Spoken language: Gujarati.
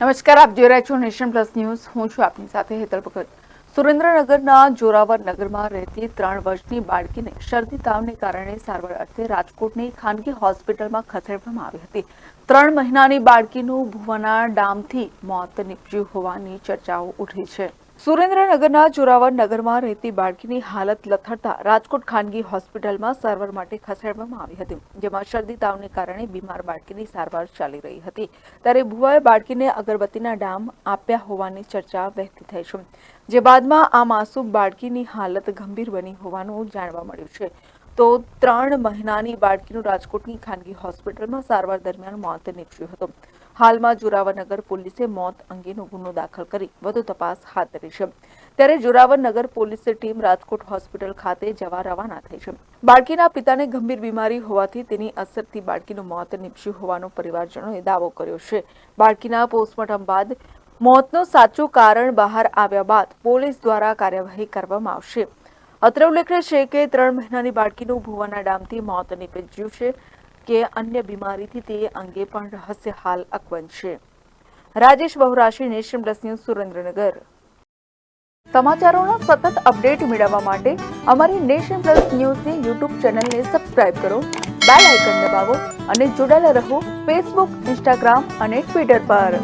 નમસ્કાર, આપ જોઈ રહ્યા છો નેશન પ્લસ ન્યૂઝ. હું છું આપની સાથે હેતલ ભગત. સુરેન્દ્રનગરના જોરાવર નગરમાં રહેતી ત્રણ વર્ષની બાળકીને શરદી તાવને કારણે સારવાર અર્થે રાજકોટની ખાનગી હોસ્પિટલમાં ખસેડવામાં આવી હતી. ત્રણ મહિનાની બાળકીનું ભુવાના ડામથી મોત નીપજ્યું હોવાની ચર્ચાઓ ઉઠી છે. સુરેન્દ્રનગરના જોરાવર નગરમાં રહેતી બાળકીની હાલત લથડતા રાજકોટ ખાનગી હોસ્પિટલમાં સારવાર માટે ખસેડવામાં આવી હતી, જેમાં શરદી તાવને કારણે બીમાર બાળકીની સારવાર ચાલી રહી હતી. ત્યારે ભુવાએ બાળકીને અગરબત્તીના ડામ આપ્યા હોવાની ચર્ચા વહેતી થઈ છે, જે બાદમાં આ માસૂમ બાળકીની હાલત ગંભીર બની હોવાનું જાણવા મળ્યું છે. તો ત્રણ મહિનાની બાળકીનું રાજકોટની ખાનગી હોસ્પિટલમાં સારવાર દરમિયાન મોત નીપજ્યું હતું. હાલમાં જોરાવરનગર પોલીસે મોત અંગેનો ગુનો દાખલ કરી વધુ તપાસ હાથ ધરી છે. ત્યારે જોરાવરનગર પોલીસની ટીમ રાજકોટ હોસ્પિટલ ખાતે જવા રવાના થઈ છે. બાળકીના પિતાને ગંભીર બીમારી હોવાથી તેની અસરથી બાળકીનું મોત નીપજ્યું હોવાનો પરિવારજનોએ દાવો કર્યો છે. બાળકીના પોસ્ટમોર્ટમ બાદ મોતનું સાચું કારણ બહાર આવ્યા બાદ પોલીસ દ્વારા કાર્યવાહી કરવામાં આવશે. અત્રે ઉલ્લેખનીય છે કે ત્રણ મહિનાની બાળકીનું ભુવાના ડામથી મોત નીપજ્યું છે કે અન્ય બીમારીથી તે અંગે પણ રહસ્ય હાલ અકબંધ છે. Rajesh Bahurashi, nation plus news, Surendranagar. સમાચારોના સતત અપડેટ મેળવવા માટે અમારી નેશન પ્લસ ન્યૂઝની યુટ્યુબ ચેનલને સબસ્ક્રાઇબ કરો, બેલ આઇકન દબાવો અને જોડાયેલા રહો ફેસબુક, ઇન્સ્ટાગ્રામ અને ટ્વિટર પર.